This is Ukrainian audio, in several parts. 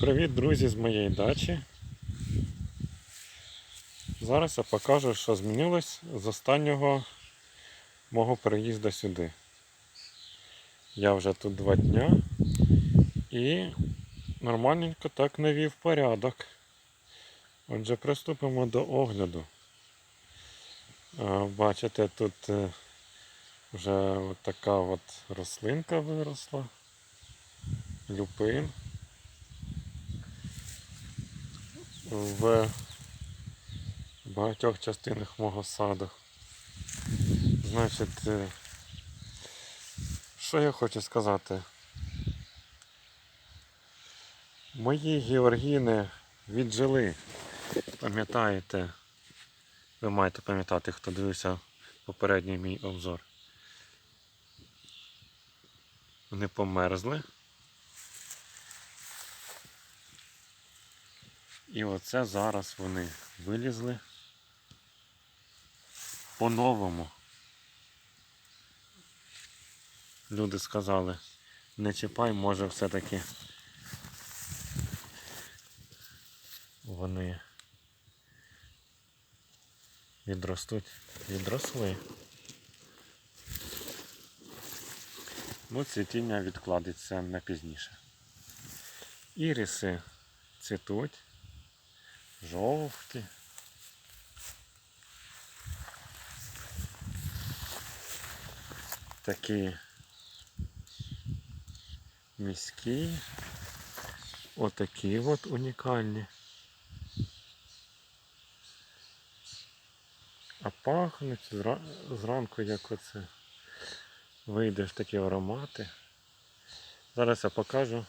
Привіт, друзі, з моєї дачі. Зараз я покажу, що змінилось з останнього мого переїзду сюди. Я вже тут два дня і нормальненько так навів порядок. Отже, приступимо до огляду. Бачите, тут е, вже така от рослинка виросла, люпин. В багатьох частинах мого саду. Значить, е, що я хочу сказати? Мої георгіни віджили. Пам'ятаєте, ви маєте пам'ятати, хто дивився попередній мій обзор. Вони померзли. І оце зараз вони вилізли по-новому. Люди сказали, не чіпай, може все-таки вони відростуть. Відросли. Ну, цвітіння відкладеться на пізніше. Іріси цвітуть жовті. Такі міські, отакі от унікальні. А пахнуть зранку, як оце вийдеш такі аромати. Зараз я покажу.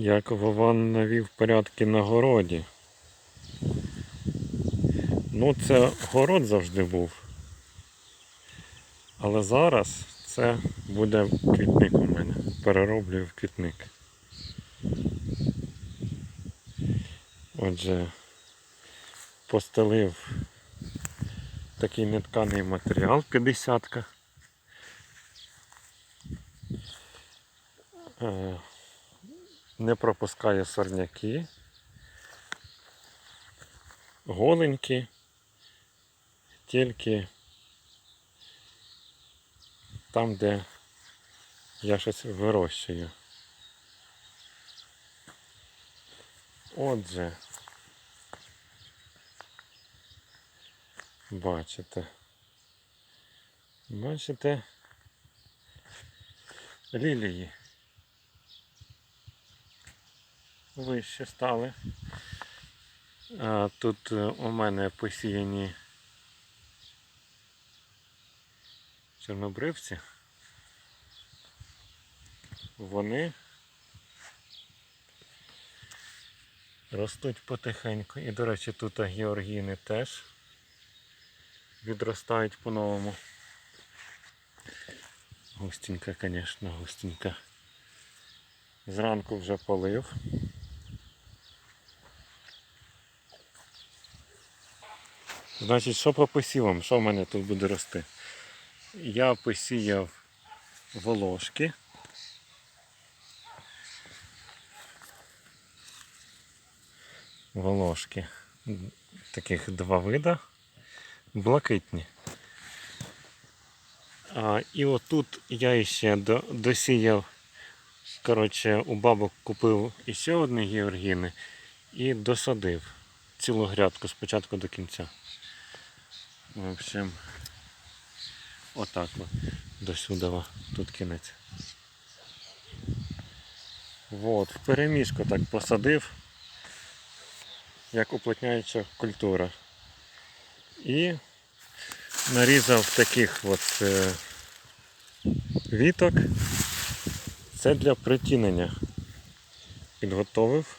Як Вован навів порядки на городі. Ну, це город завжди був. Але зараз це буде квітник у мене. Перероблюю в квітник. Отже, постелив такий нетканий матеріал 50 Е, не пропускає сорняки, голенькі, тільки там, де я щось вирощую. Отже, бачите, бачите лілії. Вище стали. А тут е, у мене посіяні чорнобривці. Вони ростуть потихеньку. І, до речі, тут георгіни теж відростають по-новому. Густенька, звісно, густенька. Зранку вже полив. Значить, що по посівам? Що в мене тут буде рости? Я посіяв волошки. Волошки. Таких два вида. Блакитні. А, і отут я ще до, досіяв. Коротше, у бабок купив іще одні георгіни і досадив цілу грядку спочатку до кінця. В общем, отак от до сюди, тут кінець. Вот, в перемішку так посадив, як уплотняюча культура. І нарізав таких от е, віток. Це для притінення. Підготовив.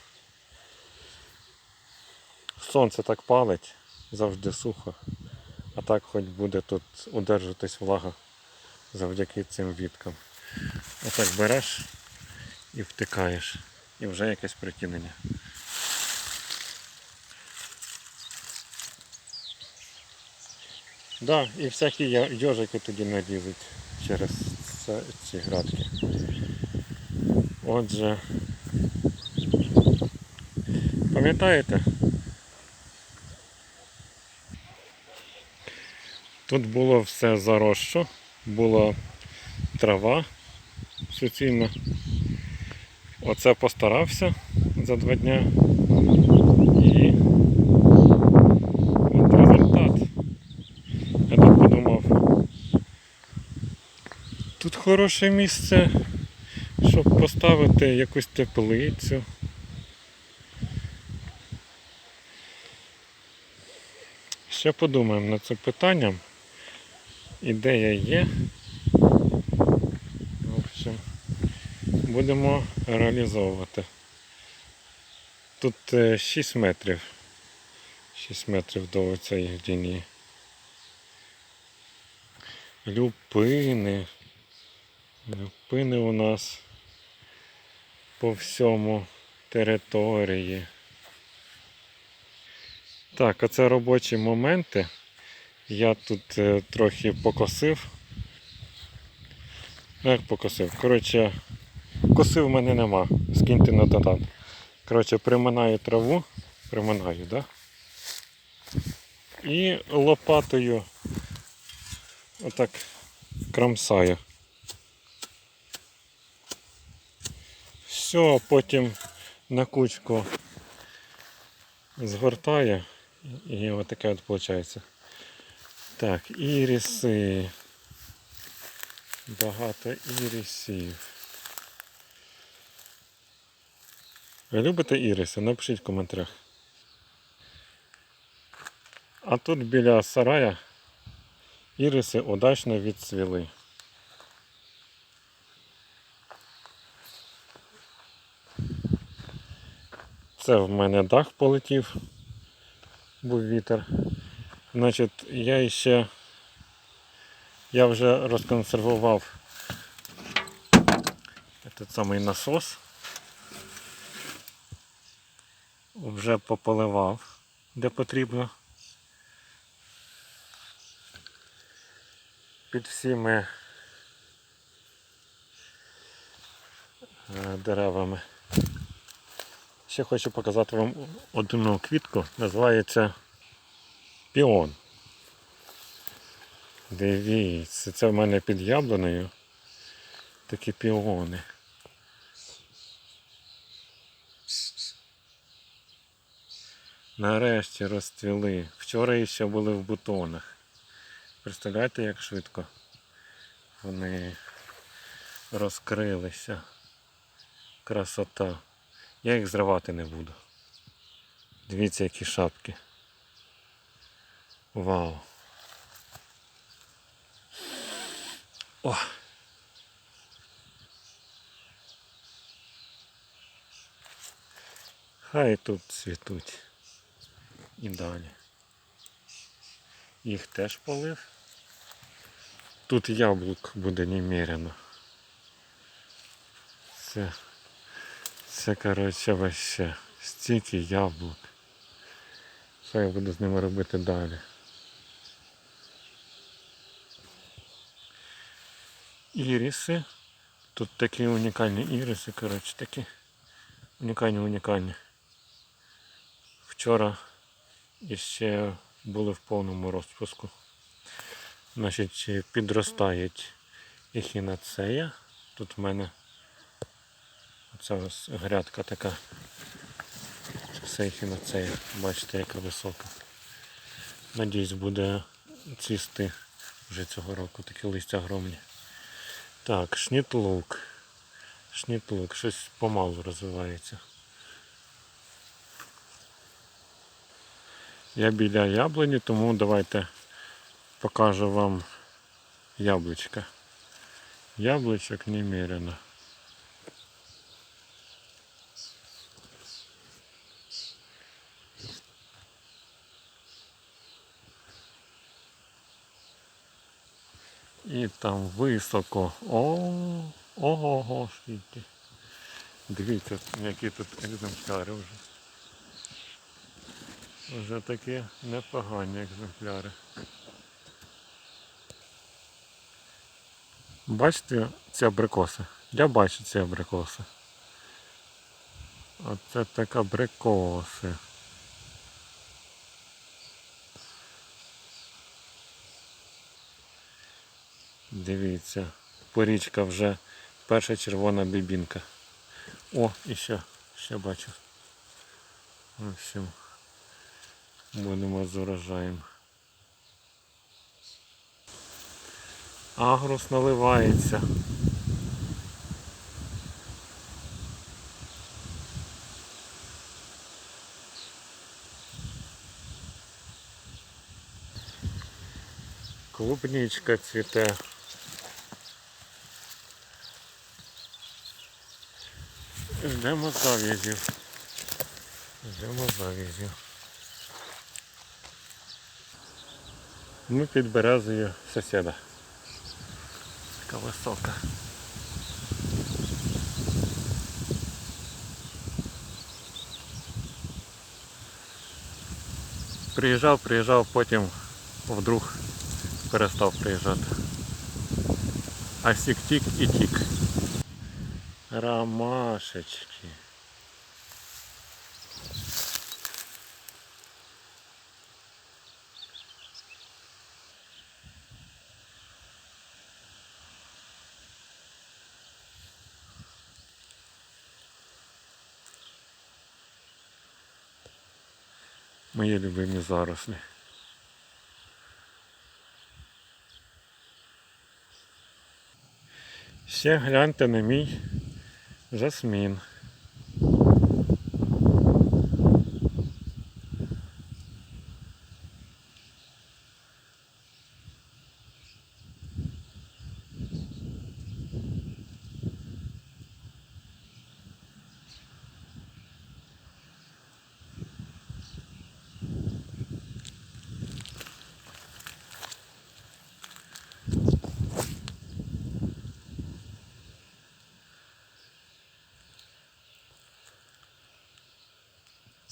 Сонце так палить, завжди сухо. А так хоч буде тут удержуватись влага завдяки цим віткам. Отак береш і втикаєш. І вже якесь притінення. Да, і всякі йожики тоді наділить через це ці градки. Отже, пам'ятаєте? Тут було все заросше, була трава суцільна. Оце постарався за два дня. І от результат. Я так подумав. Тут хороше місце, щоб поставити якусь теплицю. Ще подумаємо над цим питанням. Ідея є. В общем, будемо реалізовувати. Тут е, 6 метрів. 6 метрів до цієї лінії. Люпини. Люпини у нас по всьому території. Так, оце робочі моменти. Я тут е, трохи покосив. Ну, як покосив? Коротше, косив в мене нема. Скиньте на додат. Коротше, приминаю траву, приминаю, да? І лопатою отак кромсаю. Все, потім на кучку згортаю і отаке от виходить. Так, іріси. Багато ірисів. Ви любите іриси? Напишіть в коментарях. А тут біля сарая іриси удачно відцвіли. Це в мене дах полетів, був вітер. Значить, я ще я вже розконсервував этот самий насос. Вже пополивав, де потрібно. Під всіми е, деревами. Ще хочу показати вам одну квітку, називається піон. Дивіться, це в мене під яблунею такі піони. Нарешті розцвіли. Вчора ще були в бутонах. Представляєте, як швидко вони розкрилися. Красота. Я їх зривати не буду. Дивіться, які шапки. Вау. О! Хай тут цвітуть і далі. Їх теж полив. Тут яблук буде немерено. Це, це коротше вообще стільки яблук. Що я буду з ними робити далі? Іріси. Тут такі унікальні іриси, коротше, такі унікальні унікальні. Вчора іще були в повному розпуску. Значить, підростають ехінацея. Тут в мене оця ось грядка така. Це ехінацея. Бачите, яка висока. Надіюсь, буде цвісти вже цього року, такі листя огромні. Так, шнітлук. Шнітлук, щось помалу розвивається. Я біля яблуні, тому давайте покажу вам яблучка. Яблучок немерено. І там високо. О, ого, скільки. Дивіться, які тут екземпляри вже. Вже такі непогані екземпляри. Бачите ці абрикоси? Я бачу ці абрикоси. Оце так абрикоси. Дивіться, порічка вже перша червона бібінка. О, і ще, ще бачу. В общем, будемо з урожаєм. Агрус наливається. Клубничка цвіте. Ждемо зав'язів. Ждемо зав'язів. Ми під березою сусіда. Така висока. Приїжджав, приїжджав, потім вдруг перестав приїжджати. А сік тік і тік. Ромашечки. Мої любимі зарослі. Ще гляньте на мій жасмін.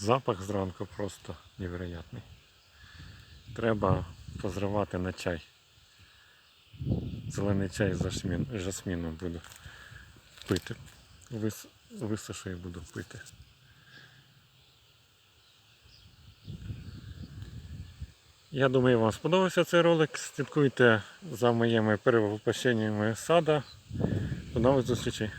Запах зранку просто невероятний. Треба позривати на чай. Зелений чай з жасмін, жасміном буду пити. Вис, висушу і буду пити. Я думаю, вам сподобався цей ролик. Слідкуйте за моїми перевоплощеннями сада. До нових зустрічей.